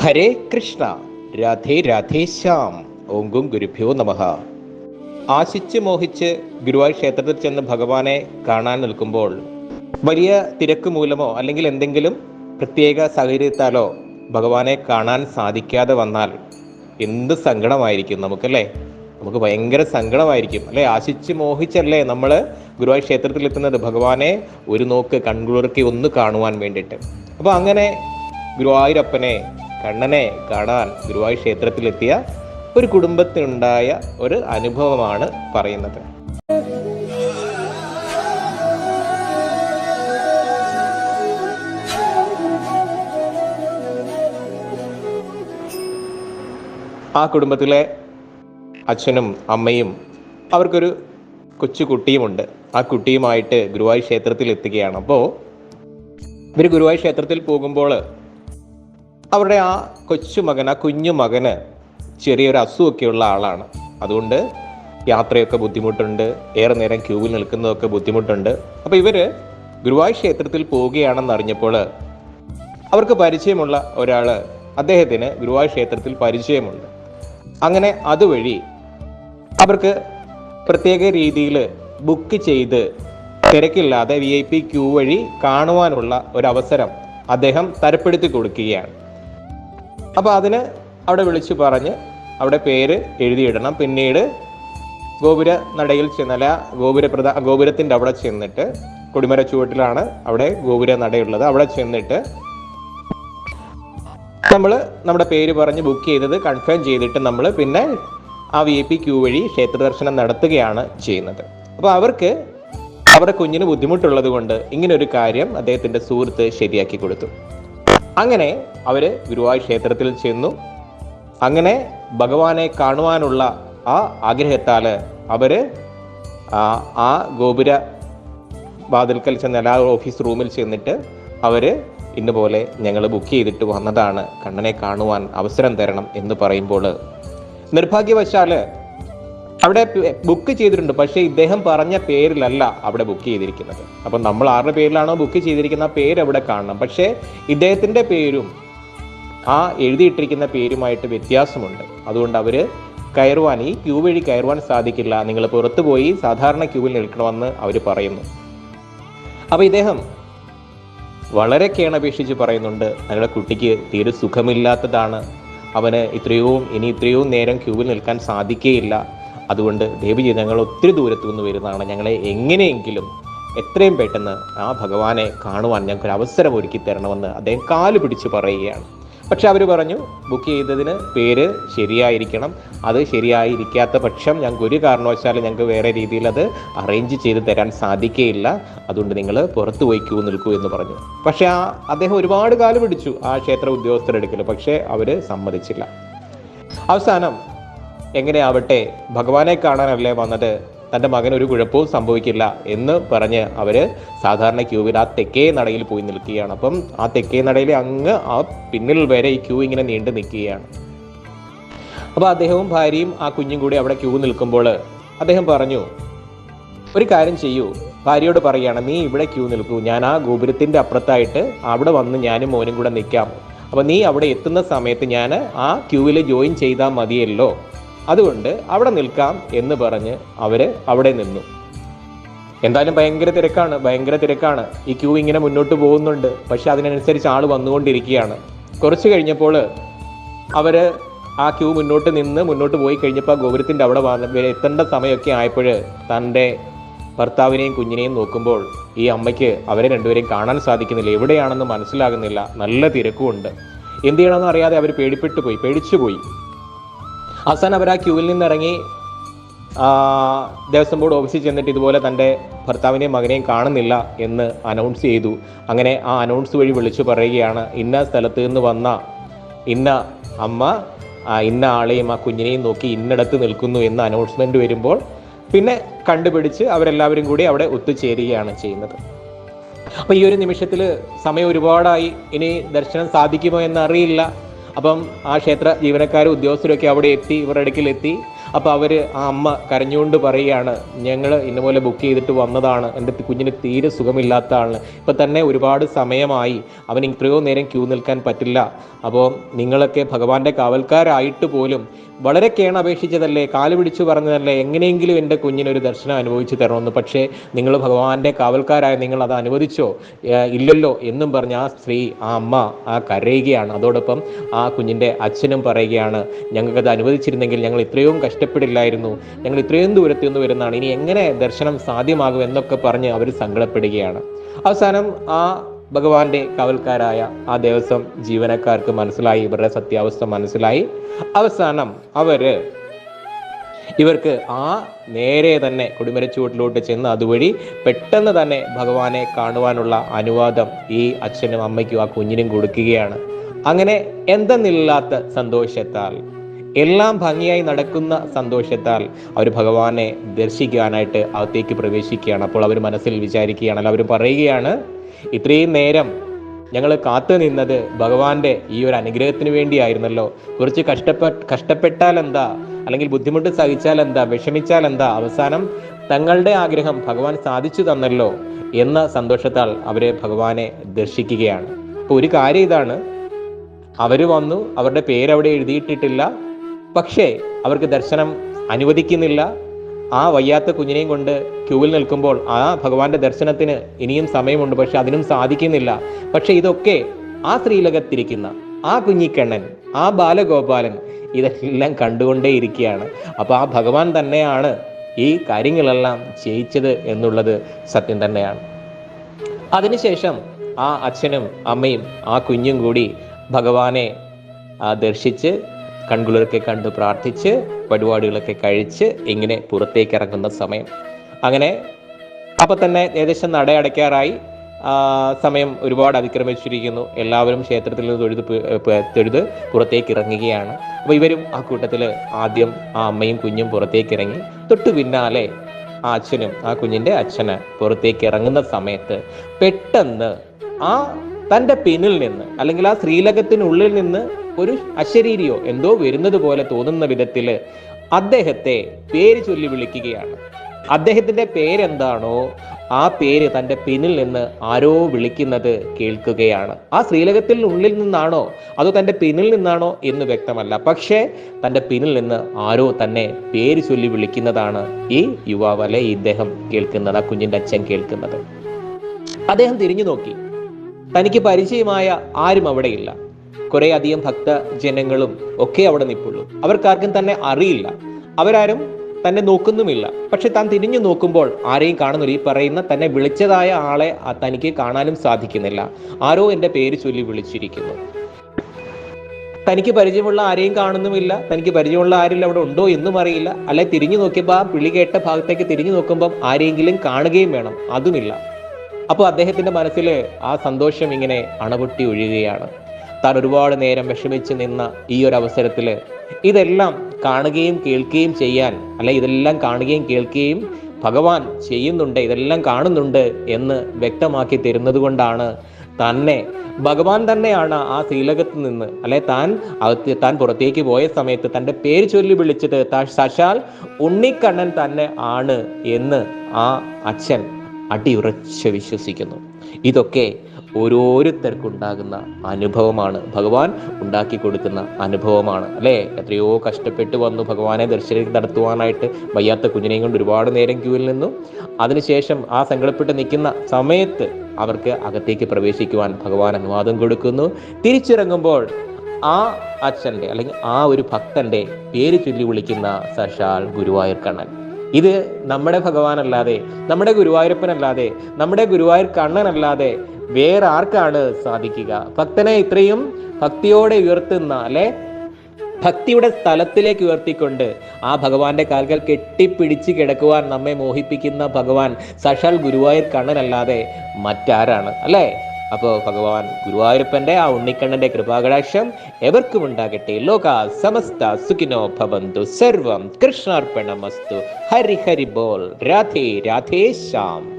ഹരേ കൃഷ്ണ രാധേ രാധേ ശ്യാം. ഓങ്കും ഗുരുഭ്യോ നമഃ. ആശിച്ച് മോഹിച്ച് ഗുരുവായൂർ ക്ഷേത്രത്തിൽ ചെന്ന് ഭഗവാനെ കാണാൻ നിൽക്കുമ്പോൾ വലിയ തിരക്ക് മൂലമോ അല്ലെങ്കിൽ എന്തെങ്കിലും പ്രത്യേക സാഹചര്യത്താലോ ഭഗവാനെ കാണാൻ സാധിക്കാതെ വന്നാൽ എന്ത് സങ്കടമായിരിക്കും നമുക്കല്ലേ? നമുക്ക് ഭയങ്കര സങ്കടമായിരിക്കും. അല്ലെ? ആശിച്ച് മോഹിച്ചല്ലേ നമ്മൾ ഗുരുവായൂർ ക്ഷേത്രത്തിൽ എത്തുന്നത്? ഭഗവാനെ ഒരു നോക്ക് കൺകുളിർക്കി ഒന്ന് കാണുവാൻ വേണ്ടിയിട്ട്. അപ്പോൾ അങ്ങനെ ഗുരുവായൂരപ്പനെ കണ്ണനെ കാണാൻ ഗുരുവായൂർ ക്ഷേത്രത്തിലെത്തിയ ഒരു കുടുംബത്തിനുണ്ടായ ഒരു അനുഭവമാണ് പറയുന്നത്. ആ കുടുംബത്തിലെ അച്ഛനും അമ്മയും അവർക്കൊരു കൊച്ചു കുട്ടിയുമുണ്ട് ആ കുട്ടിയുമായിട്ട് ഗുരുവായൂർ ക്ഷേത്രത്തിൽ എത്തുകയാണ് അപ്പോൾ ഇവർ ഗുരുവായൂർ ക്ഷേത്രത്തിൽ പോകുമ്പോൾ അവരുടെ ആ കൊച്ചുമകൻ ആ കുഞ്ഞു മകന് ചെറിയൊരു അസുഖമൊക്കെയുള്ള ആളാണ്. അതുകൊണ്ട് യാത്രയൊക്കെ ബുദ്ധിമുട്ടുണ്ട്. ഏറെ നേരം ക്യൂവിൽ നിൽക്കുന്നതൊക്കെ ബുദ്ധിമുട്ടുണ്ട്. അപ്പോൾ ഇവർ ഗുരുവായൂർ ക്ഷേത്രത്തിൽ പോവുകയാണെന്ന് അറിഞ്ഞപ്പോൾ അവർക്ക് പരിചയമുള്ള ഒരാൾ അദ്ദേഹത്തിന് ഗുരുവായൂർ ക്ഷേത്രത്തിൽ പരിചയമുണ്ട്. അങ്ങനെ അതുവഴി അവർക്ക് പ്രത്യേക രീതിയിൽ ബുക്ക് ചെയ്ത് തിരക്കില്ലാതെ വി ഐ പി ക്യൂ വഴി കാണുവാനുള്ള ഒരവസരം അദ്ദേഹം തരപ്പെടുത്തി കൊടുക്കുകയാണ്. അപ്പോൾ അതിന് അവിടെ വിളിച്ചു പറഞ്ഞ് അവിടെ പേര് എഴുതിയിടണം. പിന്നീട് ഗോപുര നടയിൽ ചെന്നല ഗോപുര പ്രധാ ഗോപുരത്തിന്റെ അവിടെ ചെന്നിട്ട് കൊടിമര ചുവട്ടിലാണ് അവിടെ ഗോപുര നടയുള്ളത്. അവിടെ ചെന്നിട്ട് നമ്മൾ നമ്മുടെ പേര് പറഞ്ഞ് ബുക്ക് ചെയ്തത് കൺഫേം ചെയ്തിട്ട് നമ്മൾ പിന്നെ ആ വി പി ക്യൂ വഴി ക്ഷേത്ര ദർശനം നടത്തുകയാണ് ചെയ്യുന്നത്. അപ്പോൾ അവർക്ക് അവരുടെ കുഞ്ഞിന് ബുദ്ധിമുട്ടുള്ളത് കൊണ്ട് ഇങ്ങനൊരു കാര്യം അദ്ദേഹത്തിന്റെ സുഹൃത്ത് ശരിയാക്കി കൊടുത്തു. അങ്ങനെ അവർ ഗുരുവായൂർ ക്ഷേത്രത്തിൽ ചെന്നു. അങ്ങനെ ഭഗവാനെ കാണുവാനുള്ള ആ ആഗ്രഹത്താൽ അവർ ആ ഗോപുര വാതിൽക്കൽ ചെന്ന് എല്ലാ ഓഫീസ് റൂമിൽ ചെന്നിട്ട് അവർ ഇന്ന് പോലെ ഞങ്ങൾ ബുക്ക് ചെയ്തിട്ട് വന്നതാണ്. കണ്ണനെ കാണുവാൻ അവസരം തരണം എന്ന് പറയുമ്പോൾ നിർഭാഗ്യവശാൽ അവിടെ ബുക്ക് ചെയ്തിട്ടുണ്ട്. പക്ഷേ ഇദ്ദേഹം പറഞ്ഞ പേരിലല്ല അവിടെ ബുക്ക് ചെയ്തിരിക്കുന്നത്. അപ്പം നമ്മൾ ആരുടെ പേരിലാണോ ബുക്ക് ചെയ്തിരിക്കുന്ന പേര് അവിടെ കാണണം. പക്ഷേ ഇദ്ദേഹത്തിന്റെ പേരും ആ എഴുതിയിട്ടിരിക്കുന്ന പേരുമായിട്ട് വ്യത്യാസമുണ്ട്. അതുകൊണ്ട് അവർ കയറുവാൻ ഈ ക്യൂ വഴി കയറുവാൻ സാധിക്കില്ല. നിങ്ങൾ പുറത്തു പോയി സാധാരണ ക്യൂവിൽ നിൽക്കണമെന്ന് അവർ പറയുന്നു. അപ്പോൾ ഇദ്ദേഹം വളരെ കേണപേക്ഷിച്ച് പറയുന്നുണ്ട് ഞങ്ങളുടെ കുട്ടിക്ക് തീരെ സുഖമില്ലാത്തതാണ്. അവന് ഇത്രയും ഇനി ഇത്രയും നേരം ക്യൂവിൽ നിൽക്കാൻ സാധിക്കുകയില്ല അതുകൊണ്ട് ദേവി ഞങ്ങൾ ഒത്തിരി ദൂരത്തു നിന്ന് വരുന്നതാണ് ഞങ്ങളെ എങ്ങനെയെങ്കിലും എത്രയും പെട്ടെന്ന് ആ ഭഗവാനെ കാണുവാൻ ഞങ്ങൾക്കൊരു അവസരം ഒരുക്കി തരണമെന്ന് അദ്ദേഹം കാൽ പിടിച്ച് പറയുകയാണ്. പക്ഷെ അവർ പറഞ്ഞു ബുക്ക് ചെയ്തതിന് പേര് ശരിയായിരിക്കണം. അത് ശരിയായിരിക്കാത്ത പക്ഷം ഞങ്ങൾക്ക് ഒരു കാരണവശാലും ഞങ്ങൾക്ക് വേറെ രീതിയിൽ അത് അറേഞ്ച് ചെയ്ത് തരാൻ സാധിക്കുകയില്ല അതുകൊണ്ട് നിങ്ങൾ പുറത്ത് പോയി നിൽക്കൂ എന്ന് പറഞ്ഞു. പക്ഷേ ആ അദ്ദേഹം ഒരുപാട് കാലം പിടിച്ചു ആ ക്ഷേത്ര ഉദ്യോഗസ്ഥരെടുക്കൽ പക്ഷേ അവർ സമ്മതിച്ചില്ല. അവസാനം എങ്ങനെയാവട്ടെ ഭഗവാനെ കാണാനല്ലേ വന്നത്? തന്റെ മകൻ ഒരു കുഴപ്പവും സംഭവിക്കില്ല എന്ന് പറഞ്ഞ് അവർ സാധാരണ ക്യൂവിൽ ആ തെക്കേ നടയിൽ പോയി നിൽക്കുകയാണ്. അപ്പം ആ തെക്കേ നടയിൽ അങ്ങ് ആ പിന്നിൽ വരെ ഈ ക്യൂ ഇങ്ങനെ നീണ്ടു നിൽക്കുകയാണ്. അപ്പോൾ അദ്ദേഹവും ഭാര്യയും ആ കുഞ്ഞും കൂടി അവിടെ ക്യൂ നിൽക്കുമ്പോൾ അദ്ദേഹം പറഞ്ഞു ഒരു കാര്യം ചെയ്യൂ. ഭാര്യയോട് പറയുകയാണ് നീ ഇവിടെ ക്യൂ നിൽക്കൂ. ഞാൻ ആ ഗോപുരത്തിന്റെ അപ്പുറത്തായിട്ട് അവിടെ വന്ന് ഞാനും മോനും കൂടെ നിൽക്കാം. അപ്പോൾ നീ അവിടെ എത്തുന്ന സമയത്ത് ഞാൻ ആ ക്യൂവിൽ ജോയിൻ ചെയ്താൽ മതിയല്ലോ. അതുകൊണ്ട് അവിടെ നിൽക്കാം എന്ന് പറഞ്ഞ് അവർ അവിടെ നിന്നു. എന്തായാലും ഭയങ്കര തിരക്കാണ് ഭയങ്കര തിരക്കാണ്. ഈ ക്യൂ ഇങ്ങനെ മുന്നോട്ട് പോകുന്നുണ്ട്. പക്ഷെ അതിനനുസരിച്ച് ആൾ വന്നുകൊണ്ടിരിക്കുകയാണ്. കുറച്ച് കഴിഞ്ഞപ്പോൾ അവർ ആ ക്യൂ മുന്നോട്ട് നിന്ന് മുന്നോട്ട് പോയി കഴിഞ്ഞപ്പോൾ ഗോപുരത്തിന്റെ അവിടെ എത്തേണ്ട സമയമൊക്കെ ആയപ്പോൾ തന്റെ ഭർത്താവിനെയും കുഞ്ഞിനെയും നോക്കുമ്പോൾ ഈ അമ്മയ്ക്ക് അവരെ രണ്ടുപേരെയും കാണാൻ സാധിക്കുന്നില്ല. എവിടെയാണെന്ന് മനസ്സിലാകുന്നില്ല. നല്ല തിരക്കുമുണ്ട്. എന്ത് ചെയ്യണമെന്ന് അറിയാതെ അവർ പേടിപ്പെട്ടു പോയി പേടിച്ചു പോയി. അവസാനം അവർ ആ ക്യൂവിൽ നിന്നിറങ്ങി ദേവസ്വം ബോർഡ് ഓഫീസിൽ ചെന്നിട്ട് ഇതുപോലെ തന്റെ ഭർത്താവിനെയും മകനെയും കാണുന്നില്ല എന്ന് അനൗൺസ് ചെയ്തു. അങ്ങനെ ആ അനൗൺസ് വഴി വിളിച്ചു പറയുകയാണ് ഇന്ന സ്ഥലത്ത് നിന്ന് വന്ന ഇന്ന അമ്മ ഇന്ന ആളെയും ആ കുഞ്ഞിനെയും നോക്കി ഇന്നിടത്ത് നിൽക്കുന്നു എന്ന അനൗൺസ്മെന്റ് വരുമ്പോൾ പിന്നെ കണ്ടുപിടിച്ച് അവരെല്ലാവരും കൂടി അവിടെ ഒത്തുചേരുകയാണ് ചെയ്യുന്നത്. അപ്പോൾ ഈ ഒരു നിമിഷത്തിൽ സമയം ഒരുപാടായി. ഇനി ദർശനം സാധിക്കുമോ എന്നറിയില്ല. അപ്പം ആ ക്ഷേത്ര ജീവനക്കാരും ഉദ്യോഗസ്ഥരൊക്കെ അവിടെ എത്തി ഇവരുടെ ഇടയ്ക്കിലെത്തി അപ്പോൾ അവർ ആ അമ്മ കരഞ്ഞുകൊണ്ട് പറയുകയാണ് ഞങ്ങൾ ഇന്നപോലെ ബുക്ക് ചെയ്തിട്ട് വന്നതാണ്. എന്റെ കുഞ്ഞിന് തീരെ സുഖമില്ലാത്തതാണ്. ഇപ്പം തന്നെ ഒരുപാട് സമയമായി. അവന് ഇത്രയോ നേരം ക്യൂ നിൽക്കാൻ പറ്റില്ല. അപ്പോൾ നിങ്ങളൊക്കെ ഭഗവാന്റെ കാവൽക്കാരായിട്ട് പോലും വളരെ കേണ അപേക്ഷിച്ചതല്ലേ കാൽ പിടിച്ചു പറഞ്ഞതല്ലേ? എങ്ങനെയെങ്കിലും എന്റെ കുഞ്ഞിനൊരു ദർശനം അനുഭവിച്ചു തരണമെന്ന്. പക്ഷേ നിങ്ങൾ ഭഗവാന്റെ കാവൽക്കാരായ നിങ്ങൾ അത് അനുവദിച്ചോ? ഇല്ലല്ലോ എന്നും പറഞ്ഞ് ആ സ്ത്രീ ആ അമ്മ ആ കരയുകയാണ്. അതോടൊപ്പം ആ കുഞ്ഞിന്റെ അച്ഛനും പറയുകയാണ് ഞങ്ങൾക്കത് അനുവദിച്ചിരുന്നെങ്കിൽ ഞങ്ങൾ ഇത്രയും കഷ്ടപ്പെടില്ലായിരുന്നു ഞങ്ങൾ ഇത്രയും ദൂരത്തു നിന്ന് വരുന്നതാണ്. ഇനി എങ്ങനെ ദർശനം സാധ്യമാകും എന്നൊക്കെ പറഞ്ഞ് അവർ സങ്കടപ്പെടുകയാണ്. അവസാനം ആ ഭഗവാന്റെ കാവൽക്കാരായ ആ ദേവസ്വം ജീവനക്കാർക്ക് മനസ്സിലായി. ഇവരുടെ സത്യാവസ്ഥ മനസ്സിലായി. അവസാനം അവർ ഇവർക്ക് ആ നേരെ തന്നെ കൊടിമരച്ചുവട്ടിലോട്ട് ചെന്ന് അതുവഴി പെട്ടെന്ന് തന്നെ ഭഗവാനെ കാണുവാനുള്ള അനുവാദം ഈ അച്ഛനും അമ്മയ്ക്കും ആ കുഞ്ഞിനും കൊടുക്കുകയാണ്. അങ്ങനെ എന്തെന്നില്ലാത്ത സന്തോഷത്താൽ എല്ലാം ഭംഗിയായി നടക്കുന്ന സന്തോഷത്താൽ അവർ ഭഗവാനെ ദർശിക്കാനായിട്ട് അകത്തേക്ക് പ്രവേശിക്കുകയാണ്. അപ്പോൾ അവർ മനസ്സിൽ വിചാരിക്കുകയാണ് അവർ പറയുകയാണ് ഇത്രയും നേരം ഞങ്ങൾ കാത്തു നിന്നത് ഭഗവാന്റെ ഈ ഒരു അനുഗ്രഹത്തിന് വേണ്ടിയായിരുന്നല്ലോ. കുറച്ച് കഷ്ടപ്പെട്ട് കഷ്ടപ്പെട്ടാൽ എന്താ? അല്ലെങ്കിൽ ബുദ്ധിമുട്ട് സഹിച്ചാൽ എന്താ? വിഷമിച്ചാൽ എന്താ? അവസാനം തങ്ങളുടെ ആഗ്രഹം ഭഗവാൻ സാധിച്ചു തന്നല്ലോ എന്ന സന്തോഷത്താൽ അവരെ ഭഗവാനെ ദർശിക്കുകയാണ്. അപ്പോൾ ഒരു കാര്യം ഇതാണ് അവർ വന്നു അവരുടെ പേര് അവിടെ എഴുതിയിട്ടിട്ടില്ല. പക്ഷേ അവർക്ക് ദർശനം അനുവദിക്കുന്നില്ല. ആ വയ്യാത്ത കുഞ്ഞിനെയും കൊണ്ട് ക്യൂവിൽ നിൽക്കുമ്പോൾ ആ ഭഗവാന്റെ ദർശനത്തിന് ഇനിയും സമയമുണ്ട്. പക്ഷെ അതിനും സാധിക്കുന്നില്ല. പക്ഷെ ഇതൊക്കെ ആ സ്ത്രീലകത്തിരിക്കുന്ന ആ കുഞ്ഞിക്കണ്ണൻ ആ ബാലഗോപാലൻ ഇതെല്ലാം കണ്ടുകൊണ്ടേയിരിക്കുകയാണ്. അപ്പോൾ ആ ഭഗവാൻ തന്നെയാണ് ഈ കാര്യങ്ങളെല്ലാം ചെയ്യിച്ചത് എന്നുള്ളത് സത്യം തന്നെയാണ്. അതിനുശേഷം ആ അച്ഛനും അമ്മയും ആ കുഞ്ഞും കൂടി ഭഗവാനെ ദർശിച്ച് കൺകുളിർക്കെ കണ്ട് പ്രാർത്ഥിച്ച് പരിപാടികളൊക്കെ കഴിച്ച് ഇങ്ങനെ പുറത്തേക്ക് ഇറങ്ങുന്ന സമയം. അങ്ങനെ അപ്പോൾ തന്നെ ഏകദേശം നട അടയ്ക്കാറായി. സമയം ഒരുപാട് അതിക്രമിച്ചിരിക്കുന്നു. എല്ലാവരും ക്ഷേത്രത്തിൽ നിന്ന് തൊഴുത് തൊഴുത് പുറത്തേക്ക് ഇറങ്ങുകയാണ് അപ്പോൾ ഇവരും ആ കൂട്ടത്തിൽ ആദ്യം ആ അമ്മയും കുഞ്ഞും പുറത്തേക്ക് ഇറങ്ങി തൊട്ടു പിന്നാലെ ആ അച്ഛനും ആ കുഞ്ഞിന്റെ അച്ഛന് പുറത്തേക്ക് ഇറങ്ങുന്ന സമയത്ത് പെട്ടെന്ന് ആ തന്റെ പിന്നിൽ നിന്ന് അല്ലെങ്കിൽ ആ ശ്രീലകത്തിനുള്ളിൽ നിന്ന് ഒരു അശരീരിയോ എന്തോ വരുന്നത് പോലെ തോന്നുന്ന വിധത്തിൽ അദ്ദേഹത്തെ പേര് ചൊല്ലി വിളിക്കുകയാണ്. അദ്ദേഹത്തിന്റെ പേരെന്താണോ ആ പേര് തന്റെ പിന്നിൽ നിന്ന് ആരോ വിളിക്കുന്നത് കേൾക്കുകയാണ്. ആ ശ്രീലകത്തിൽ ഉള്ളിൽ നിന്നാണോ? അതോ തന്റെ പിന്നിൽ നിന്നാണോ എന്ന് വ്യക്തമല്ല. പക്ഷേ തന്റെ പിന്നിൽ നിന്ന് ആരോ തന്നെ പേര് ചൊല്ലി വിളിക്കുന്നതാണ് ഈ യുവാവ് അല്ലെ? ഇദ്ദേഹം കേൾക്കുന്നത് ആ കുഞ്ഞിന്റെ അച്ഛൻ കേൾക്കുന്നത്. അദ്ദേഹം തിരിഞ്ഞു നോക്കി. തനിക്ക് പരിചയമായ ആരും അവിടെയില്ല. കുറെ അധികം ഭക്ത ജനങ്ങളും ഒക്കെ അവിടെ നിൽപ്പുള്ളൂ അവർക്കാർക്കും തന്നെ അറിയില്ല. അവരാരും തന്നെ നോക്കുന്നുമില്ല. പക്ഷെ താൻ തിരിഞ്ഞു നോക്കുമ്പോൾ ആരെയും കാണുന്നില്ല. ഈ പറയുന്ന തന്നെ വിളിച്ചതായ ആളെ തനിക്ക് കാണാനും സാധിക്കുന്നില്ല. ആരോ എന്റെ പേര് ചൊല്ലി വിളിച്ചിരിക്കുന്നു. തനിക്ക് പരിചയമുള്ള ആരെയും കാണുന്നുമില്ല. തനിക്ക് പരിചയമുള്ള ആരെങ്കിലും അവിടെ ഉണ്ടോ എന്നും അറിയില്ല. അല്ലെ തിരിഞ്ഞു നോക്കിയപ്പോൾ ആ പിളി കേട്ട ഭാഗത്തേക്ക് തിരിഞ്ഞു നോക്കുമ്പോൾ ആരെങ്കിലും കാണുകയും വേണം. അതുമില്ല. അപ്പോൾ അദ്ദേഹത്തിന്റെ മനസ്സിൽ ആ സന്തോഷം ഇങ്ങനെ അണപൊട്ടി ഒഴുകുകയാണ്. താൻ ഒരുപാട് നേരം വിഷമിച്ച് നിന്ന ഈ ഒരു അവസരത്തിൽ ഇതെല്ലാം കാണുകയും കേൾക്കുകയും ചെയ്യാൻ അല്ലെ ഇതെല്ലാം കാണുകയും കേൾക്കുകയും ഭഗവാൻ ചെയ്യുന്നുണ്ട് ഇതെല്ലാം കാണുന്നുണ്ട് എന്ന് വ്യക്തമാക്കി തരുന്നത് കൊണ്ടാണ് തന്നെ ഭഗവാൻ തന്നെയാണ് ആ ശ്രീലകത്ത് നിന്ന് അല്ലെ താൻ താൻ പുറത്തേക്ക് പോയ സമയത്ത് തന്റെ പേര് ചൊല്ലി വിളിച്ചത് താ- സശാൽ ഉണ്ണിക്കണ്ണൻ തന്നെ ആണ് എന്ന് ആ അച്ഛൻ അടിയുറച്ച് വിശ്വസിക്കുന്നു. ഇതൊക്കെ ഓരോരുത്തർക്കുണ്ടാകുന്ന അനുഭവമാണ്. ഭഗവാൻ ഉണ്ടാക്കി കൊടുക്കുന്ന അനുഭവമാണ്. അല്ലേ? എത്രയോ കഷ്ടപ്പെട്ട് വന്നു ഭഗവാനെ ദർശനം നടത്തുവാനായിട്ട് വയ്യാത്ത കുഞ്ഞിനെയും കൊണ്ട് ഒരുപാട് നേരം ക്യൂവിൽ നിന്നു. അതിനുശേഷം ആ സങ്കടപ്പെട്ട് നിൽക്കുന്ന സമയത്ത് അവർക്ക് അകത്തേക്ക് പ്രവേശിക്കുവാൻ ഭഗവാൻ അനുവാദം കൊടുക്കുന്നു. തിരിച്ചിറങ്ങുമ്പോൾ ആ അച്ഛന്റെ അല്ലെങ്കിൽ ആ ഒരു ഭക്തന്റെ പേര് ചൊല്ലി വിളിക്കുന്ന സശാൽ ഗുരുവായൂർ കണ്ണൻ. ഇത് നമ്മുടെ ഭഗവാനല്ലാതെ നമ്മുടെ ഗുരുവായൂരപ്പനല്ലാതെ നമ്മുടെ ഗുരുവായൂർ കണ്ണനല്ലാതെ വേറെ ആർക്കാണ് സാധിക്കുക? ഭക്തനെ ഇത്രയും ഭക്തിയോടെ ഉയർത്തുന്ന അല്ലെ? ഭക്തിയുടെ സ്ഥലത്തിലേക്ക് ഉയർത്തിക്കൊണ്ട് ആ ഭഗവാന്റെ കാൽകൾ കെട്ടിപ്പിടിച്ച് കിടക്കുവാൻ നമ്മെ മോഹിപ്പിക്കുന്ന ഭഗവാൻ സഷാൽ ഗുരുവായൂർ കണ്ണനല്ലാതെ മറ്റാരാണ് അല്ലേ? അപ്പോൾ ഭഗവാൻ ഗുരുവായൂരപ്പന്റെ ആ ഉണ്ണിക്കണ്ണന്റെ കൃപാകടാക്ഷം എവർക്കും ഉണ്ടാകട്ടെ. ലോക സമസ്ത സുഖിനോ ഭവന്തു. സർവം കൃഷ്ണാർപ്പണമസ്തു. ഹരി ഹരി ബോൾ. രാധേ രാധേ ശ്യാം.